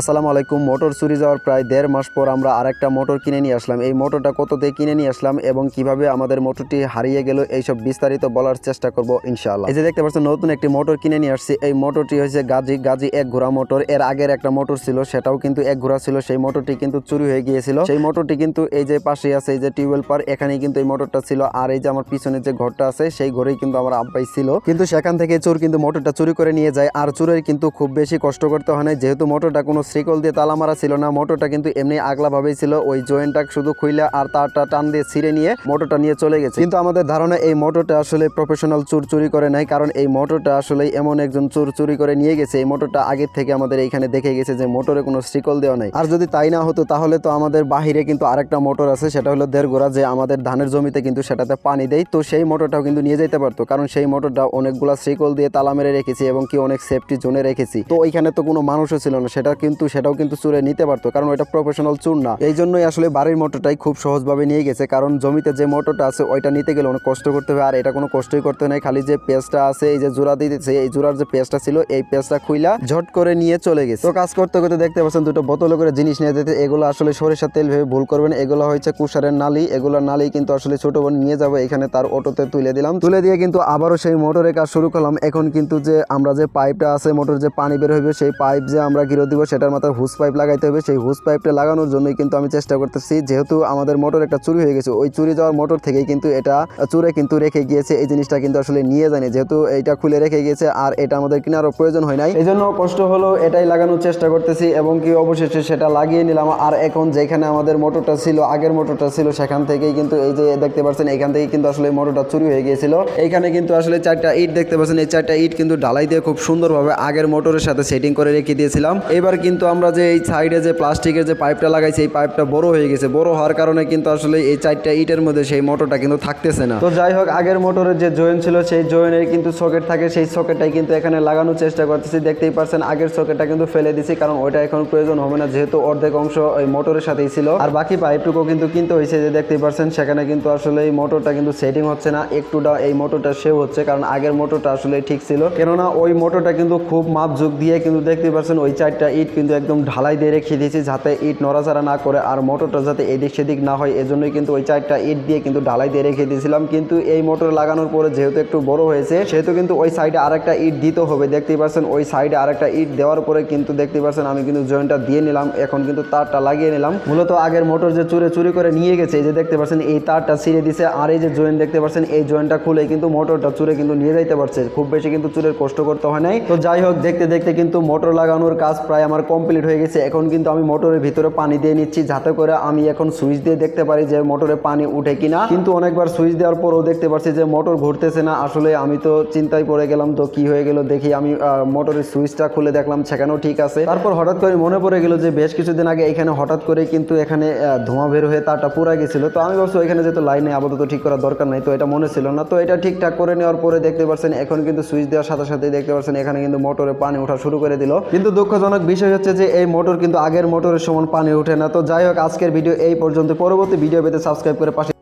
আসসালামু আলাইকুম। মোটর চুরি যাওয়ার প্রায় দেড় মাস পর আমরা আরেকটা মোটর কিনে নিয়ে আসলাম। এই মোটরটা কত দিয়ে কিনে নিয়ে আসলাম এবং কীভাবে আমাদের মোটরটি হারিয়ে গেল, এইসব বিস্তারিত বলার চেষ্টা করব ইনশাআল্লাহ। এই যে দেখতে পাচ্ছেন, নতুন একটি মোটর কিনে নিয়ে আসছি। এই মোটরটি হয়েছে গাজী গাজী এক ঘোড়া মোটর। এর আগের একটা মোটর ছিল, সেটাও কিন্তু এক ঘোড়া ছিল। সেই মোটরটি কিন্তু চুরি হয়ে গিয়েছিল। সেই মোটরটি কিন্তু এই যে পাশে আছে, এই যে টিউবওয়েল পার, এখানেই কিন্তু এই মোটরটা ছিল। আর এই যে আমার পিছনে যে ঘরটা আছে, সেই ঘরেই কিন্তু আমার আব্বাই ছিল। কিন্তু সেখান থেকে চোর কিন্তু মোটরটা চুরি করে নিয়ে যায়। আর চোরের কিন্তু খুব বেশি কষ্ট করতে হয় না যেহেতু মোটরটা কোনো শ্রীকল দিয়ে তালা মারা ছিল না, মোটরটা কিন্তু এমনি আগলা ভাবেই ছিল। ওই জয়েন্টটা শুধু খুইলে আর তারটা টান দিয়ে ছিঁড়ে নিয়ে মোটরটা নিয়ে চলে গেছে। কিন্তু আমাদের ধারণা এই মোটরটা আসলে প্রফেশনাল চোর চুরি করে নাই, কারণ এই মোটরটা আসলে এমন একজন চোর চুরি করে নিয়ে গেছে। এই মোটরটা আগের থেকে আমাদের এইখানে দেখে গেছে যে মোটরে কোনো শ্রীকল দেওয়া নাই। আর যদি তাই না হতো, তাহলে তো আমাদের বাহিরে কিন্তু আরেকটা মোটর আছে, সেটা হলো দেড় গোড়া যে আমাদের ধানের জমিতে কিন্তু সেটাতে পানি দেয়। তো সেই মোটরটাও কিন্তু নিয়ে যেতে পারতো, কারণ সেই মোটরটা অনেকগুলা শ্রীকল দিয়ে তালা মেরে রেখেছি এবং কি অনেক সেফটি জোনে রেখেছি। তো ওইখানে তো কোনো মানুষও ছিল না, সেটা কিন্তু সেটাও কিন্তু চুরে নিতে পারতো, কারণ ওইটা প্রফেশনাল চুর না। এই জন্যই আসলে বাড়ির মোটরটাই খুব সহজভাবে নিয়ে গেছে, কারণ জমিতে যে মোটরটা আছে ওইটা নিতে গেলে অনেক কষ্ট করতে হবে, আর এটা কোনো কষ্টই করতে নাই খালি যে পেজটা আছে, এই যে জোড়া দিচ্ছে এই জোড়ার যে পেজটা ছিল, এই পেজটা খুইলা ঝট করে নিয়ে চলে গেছে। তো কাজ করতে করতে দেখতে পাচ্ছেন দুটো বোতল করে জিনিস নিয়ে যেতে, এগুলো আসলে সরিষার তেল ভেবে ভুল করবেন, এগুলো হয়েছে কুষারের নালি, এগুলোর নালি কিন্তু আসলে ছোট বোন নিয়ে যাব, এখানে তার অটোতে তুলে দিলাম। তুলে দিয়ে কিন্তু আবারও সেই মোটরের কাজ শুরু করলাম। এখন কিন্তু যে আমরা যে পাইপটা আছে মোটর যে পানি বের হইবে, সেই পাইপ যে আমরা গিরো দিব সেটার মাথায় হুস পাইপ লাগাইতে হবে। সেই হুস পাইপটা লাগানোর জন্যই কিন্তু আমি চেষ্টা করতেছি, যেহেতু আমাদের মোটর একটা চুরি হয়ে গেছে। ওই চুরি যাওয়ার মোটর থেকেই কিন্তু এটা চুরে কিন্তু রেখে গিয়েছে। এই জিনিসটা কিন্তু আসলে নিয়ে যায়নি, যেহেতু এটা খুলে রেখে গিয়েছে আর এটা আমাদের কেনারও প্রয়োজন হয় নাই। এই জন্য কষ্ট হলো এটাই লাগানোর চেষ্টা করতেছি এবং কি অবশেষে সেটা লাগিয়ে নিলাম। আর এখন যেখানে আমাদের মোটরটা ছিল, আগের মোটরটা ছিল, সেখান থেকেই কিন্তু এই যে দেখতে পাচ্ছেন, এখান থেকে কিন্তু আসলে মোটরটা চুরি হয়ে গিয়েছিল। এখানে কিন্তু আসলে চারটা ইট দেখতে পাচ্ছেন, এই চারটা ইট কিন্তু ঢালাই দিয়ে খুব সুন্দরভাবে আগের মোটরের সাথে সেটিং করে রেখে দিয়েছিলাম। এবার কিন্তু আমরা যে এই সাইডে যে প্লাস্টিকের যে পাইপটা লাগাইছি, এই পাইপটা বড় হয়ে গেছে। বড় হওয়ার কারণে কিন্তু আসলে এই চারটা ইটের মধ্যে সেই মোটরটা কিন্তু থাকতেছে না। তো যাই হোক, আগের মোটরের যে জয়েন ছিল, সেই জয়েনের কিন্তু সকেট থাকে। সেই সকেটটাই কিন্তু এখানে লাগানোর চেষ্টা করতেছি। দেখতেই পারছেন, আগের সকেটটা কিন্তু ফেলে দিছি, কারণ ওইটা এখন প্রয়োজন হবে না, যেহেতু অর্ধেক অংশ ওই মোটরের সাথেই ছিল। আর বাকি পাইপটুকু কিন্তু কিনতে হয়েছে, যে দেখতেই পারছেন, সেখানে কিন্তু আসলে এই মোটরটা কিন্তু সেটিং হচ্ছে না। একটুটা এই মোটরটা সেও হচ্ছে, কারণ আগের মোটরটা আসলে ঠিক ছিল। কেননা ওই মোটরটা কিন্তু খুব মাপ ঝুঁক দিয়ে কিন্তু দেখতে পাচ্ছেন ওই চারটা ইট কিন্তু একদম ঢালাই দিয়ে রেখে দিয়েছি যাতে ইট নড়াচড়া না করে আর মোটরটা যাতে এদিক সেদিক না হয়, এজন্যই কিন্তু ওই চারটা ইট দিয়ে কিন্তু ঢালাই দিয়ে রেখে দিয়েছিলাম। কিন্তু এই মোটর লাগানোর পরে যেহেতু একটু বড় হয়েছে, সেহেতু কিন্তু ওই সাইডে আরেকটা ইট দিতে হবে। দেখতেই পাচ্ছেন, ওই সাইডে আরেকটা ইট দেওয়ার পরে কিন্তু দেখতে পাচ্ছেন, আমি কিন্তু জয়েন্টটা দিয়ে নিলাম, এখন কিন্তু তারটা লাগিয়ে নিলাম। মূলত আগের মোটর যে চুরে চুরি করে নিয়ে গেছে, এই যে দেখতে পাচ্ছেন, এই তারটা ছিঁড়ে দিছে, আর এই যে জয়েন্ট দেখতে পাচ্ছেন, এই জয়েন্টটা খুলে কিন্তু মোটরটা চুরে কিন্তু নিয়ে যাইতে পারছে। খুব বেশি কিন্তু চুরের কষ্ট করতে হয় নাই। তো যাই হোক, দেখতে দেখতে কিন্তু মোটর লাগানোর কাজ প্রায় আমার কমপ্লিট হয়ে গেছে। এখন কিন্তু আমি মোটরের ভিতরে পানি দিয়ে নিচ্ছি, যাতে করে আমি এখন সুইচ দিয়ে দেখতে পারি যে মোটরে পানি উঠে কিনা। কিন্তু অনেকবার সুইচ দেওয়ার পরেও দেখতে পাচ্ছি যে মোটর ঘুরতেছে না। আসলে আমি তো চিন্তায় পড়ে গেলাম তো কি হয়ে গেল, দেখি আমি মোটরের সুইচটা খুলে দেখলাম, সেখানেও ঠিক আছে। তারপর হঠাৎ করে মনে পড়ে গেল যে বেশ কিছুদিন আগে এখানে হঠাৎ করে কিন্তু এখানে ধোঁয়া বের হয়ে তারটা পুরা গেছিল। তো আমি ভাবছি এখানে যেহেতু লাইন আপাতত ঠিক করার দরকার নাই, তো এটা মনে ছিল না। তো এটা ঠিকঠাক করে নেওয়ার পরে দেখতে পাচ্ছেন এখন কিন্তু সুইচ দেওয়ার সাথে সাথে দেখতে পাচ্ছেন এখানে কিন্তু মোটরে পানি ওঠা শুরু করে দিল। কিন্তু দুঃখজনক বিষয় হচ্ছে যে এই মোটর কিন্তু আগের মোটরের সমান পানি ওঠে না। তো যাই হোক, আজকের ভিডিও এই পর্যন্ত। পরবর্তী ভিডিও পেতে সাবস্ক্রাইব করে পাশে